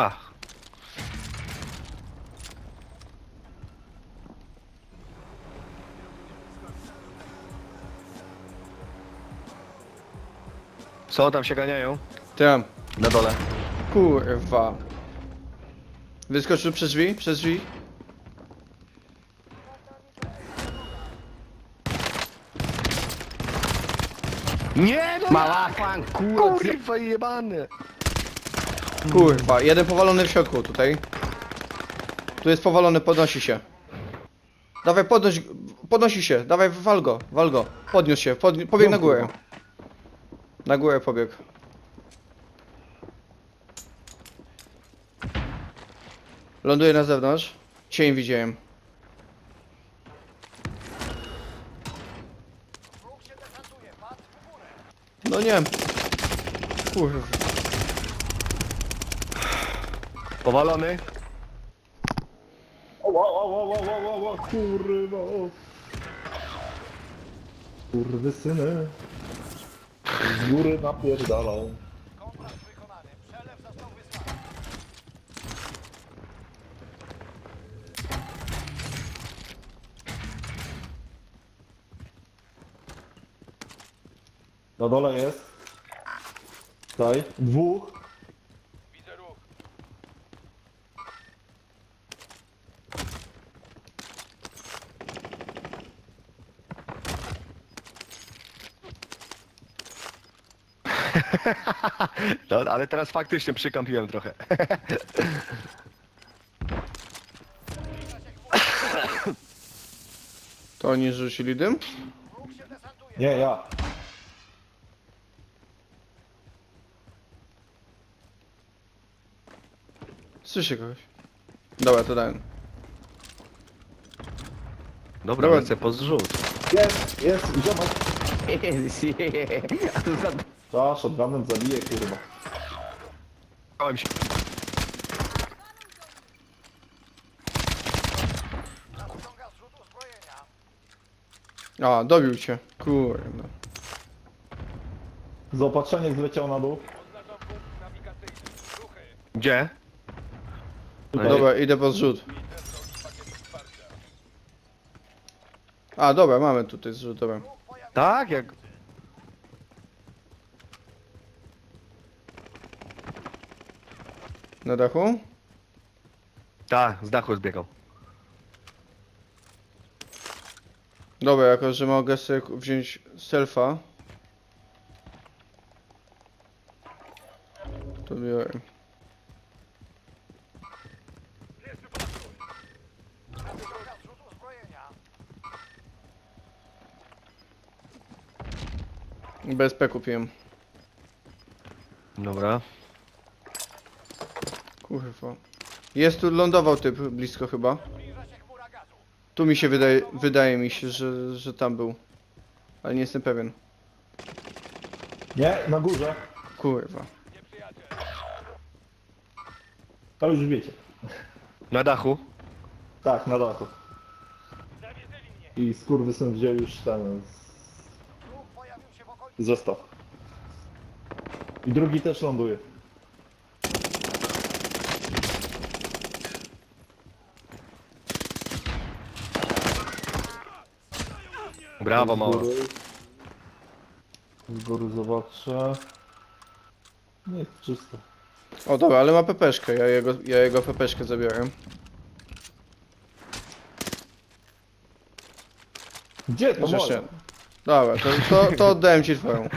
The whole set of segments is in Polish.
A. Co tam się ganiają? Tam. Na dole. Kurwa. Wyskoczył przez drzwi? Przez drzwi? Nie, no Mała kurwa. kurwa jebany. Kurwa, jeden powalony w środku tutaj. Tu jest powalony, podnosi się. Dawaj, podnoś, podnosi się, dawaj, wal go, wal go. Podniósł się, podni pobiegł na górę. Na górę pobiegł. Ląduje na zewnątrz. Cień widziałem. No nie. Kurwa. Powalony. O, o, o, o, o, o, o, kurwa. Kurwy syny. Z góry napierdalał. Na dole jest. Tutaj. Dwóch. No, ale teraz faktycznie przykampiłem trochę. To oni rzucili dym? Nie, ja. Słyszę kogoś. Dobra, to dałem. Dobra, Dobra. lecę po zrzut. Jest, jest, ziomek. A tu za... Ta, shotgunem zabije, kurwa. Bałem się. A, dobił cię. Kurde. Zaopatrzenie zleciał na dół. Gdzie? Tutaj. Dobra, idę po zrzut. A, dobra, mamy tutaj zrzut, dobra. Tak, jak... Na dachu? Tak, z dachu zbiegał. Dobra, jako że mogę sobie wziąć selfa. To biorę. BSP kupiłem. Dobra. Kurwa. Jest tu, lądował typ blisko chyba. Tu mi się wydaje, wydaje mi się, że, że tam był. Ale nie jestem pewien. Nie, na górze. Kurwa. To już wiecie. Na dachu. Tak, na dachu. I skurwysyn wziął już ten... z-. I drugi też ląduje. Brawo, Z góry. Z góry zobaczę. Nie, czysto. O dobra, ale ma pepeszkę, ja jego, ja jego pepeszkę zabiorę. Gdzie to Chociaż moje? nie. Dobra, to, to, to oddałem ci twoją.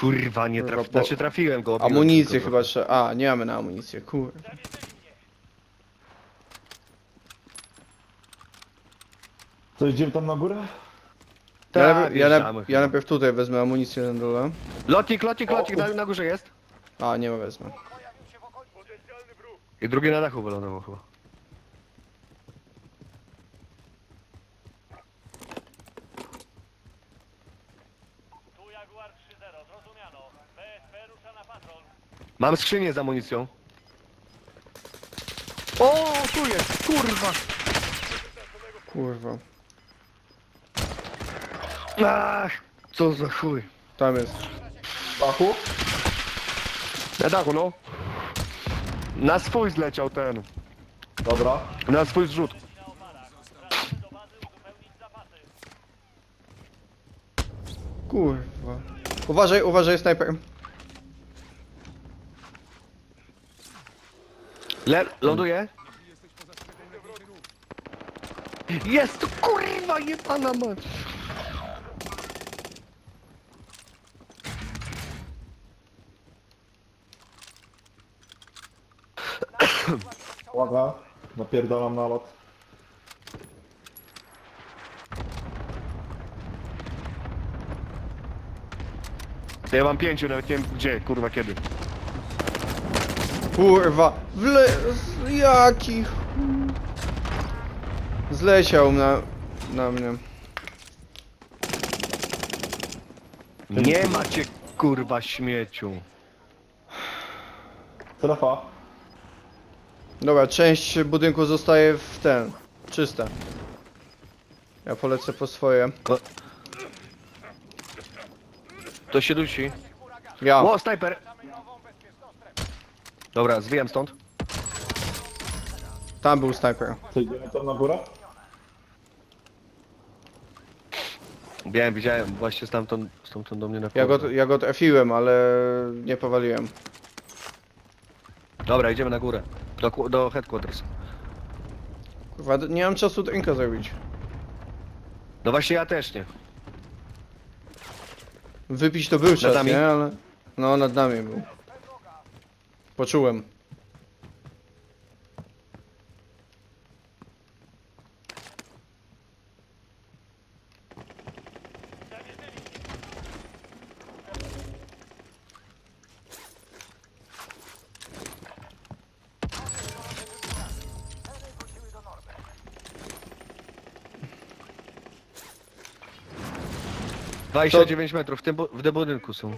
Kurwa, nie Kurwa, traf... po- Znaczy trafiłem go. obiłem Amunicję tylko chyba trzeba. A, nie mamy na amunicję, kur. To idziemy tam na górę? Ja, najpierw- ja, wjeżdżamy chyba. ja najpierw tutaj wezmę amunicję na dole. Lotnik, lotnik, lotnik, na, na górze jest. A, nie ma wezmę. I drugi na dachu wylądował chyba. Mam skrzynię z amunicją. O, tu jest, kurwa! Kurwa. Ach, co za chuj. Tam jest. Bachu? Na dachu, no. Na swój zleciał ten. Dobra. Na swój zrzut. Kurwa. Uważaj, uważaj, snajper. Le ląduje? Jest kurwa jebana mać. Uwaga. Napierdalam na lot. Ja mam pięciu, nawet nie wiem gdzie, kurwa kiedy. Kurwa. Wle... z- Jaki... chuj. Zleciał na... na mnie. Nie macie kurwa śmieciu. Strefa. Dobra, część budynku zostaje w ten. Czysta. Ja polecę po swoje. To się dusi. Ja. O, snajper! Dobra, zwijam stąd. Tam był snajper. Co, idziemy tam na górę? Wiem, widziałem, właśnie stamtąd, stamtąd do mnie na Ja go, ja go trafiłem, ale nie powaliłem. Dobra, idziemy na górę. Do, ku- do headquarters. Kurwa, nie mam czasu drinka zrobić. No właśnie ja też nie. Wypić to był czas, nami? nie? Ale... No, nad nami był. Poczułem. To... 29 metrów, w tym, bu- w tym budynku są.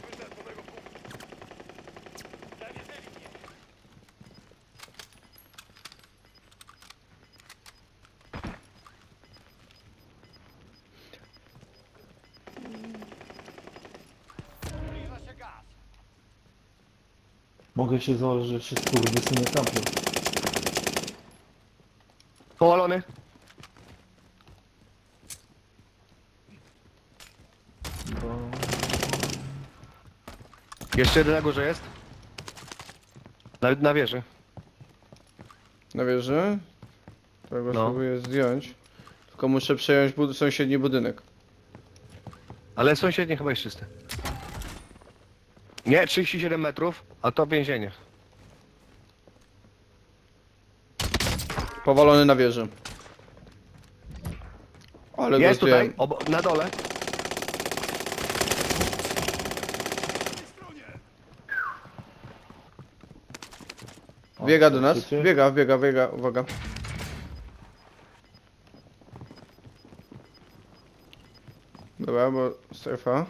Mogę się założyć, że się skurwysyny kampią. Powalony. Jeszcze jeden na górze jest. Na, na wieży. Na wieży? To go No. spróbuję zdjąć. Tylko muszę przejąć bud sąsiedni budynek. Ale sąsiednie chyba jest czyste. Nie, 37 metrów, a to więzienie. Powalony na wieży. Ale go Jest tutaj, obo, na dole. Biega do nas. słyszycie? Biega, biega, biega. Uwaga. Dobra, bo strefa.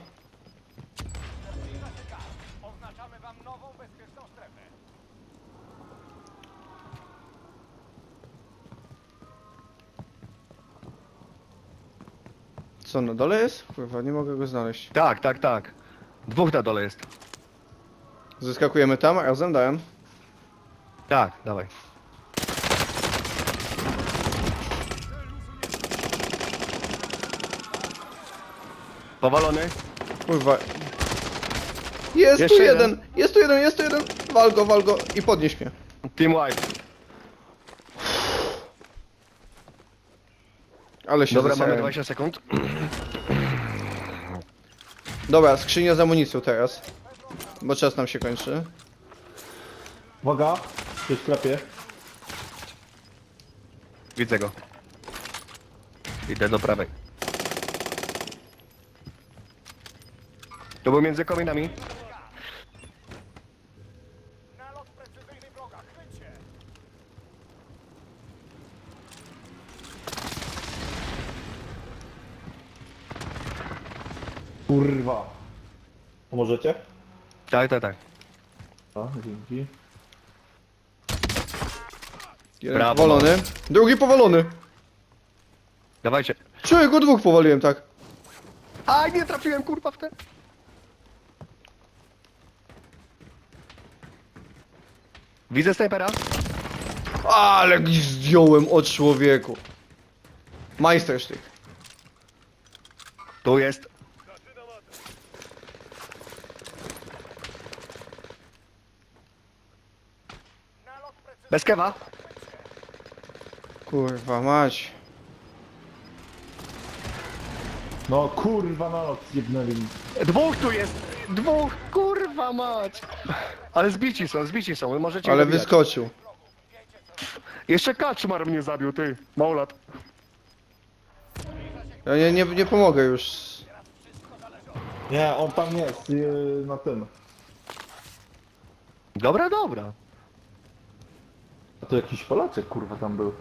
Co, na dole jest? Kurwa, nie mogę go znaleźć. Tak, tak, tak. Dwóch na dole jest. Zeskakujemy tam, razem dałem. Tak, dawaj. Powalony. Kurwa. Jest Jeszcze tu jeden. jeden. Jest tu jeden, jest tu jeden! Wal go, wal go i podnieś mnie. Team White. Ale się Dobra, mamy zesrałem. 20 sekund. Dobra, skrzynia z amunicją teraz. Bo czas nam się kończy. Uwaga. Się sklepie. Widzę go. Idę do prawej. To był między kominami. Pomożecie? Tak, tak, tak. A, dzięki. Jeden Brawo. powalony. Drugi powalony. Dawajcie. Czego dwóch powaliłem, tak? A nie trafiłem kurwa w te. Widzę snajpera. Ale zdjąłem od człowieku. Majstersztyk. Tu jest. Bez kewa. Kurwa mać. No kurwa na noc zjebnęli mi. Dwóch tu jest. Dwóch. Kurwa mać. Ale zbici są, zbici są. Możecie Ale dobijać. wyskoczył. Jeszcze kaczmar mnie zabił, ty. Maulat. Ja nie, nie, nie pomogę już. Nie, on tam jest, yy, na tym. Dobra, dobra. To jakiś Polaczek kurwa tam był.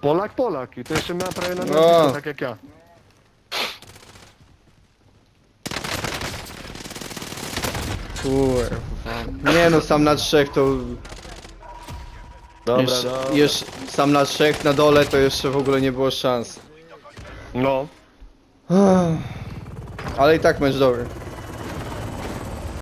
Polak, Polak. I to jeszcze miałem prawie na O. nazwisko, tak jak ja. Kurwa. Nie no, sam na trzech to... Dobra, jeszcze, dobra. jeszcze, sam na trzech na dole to jeszcze w ogóle nie było szans. No. Ale i tak mecz dobry.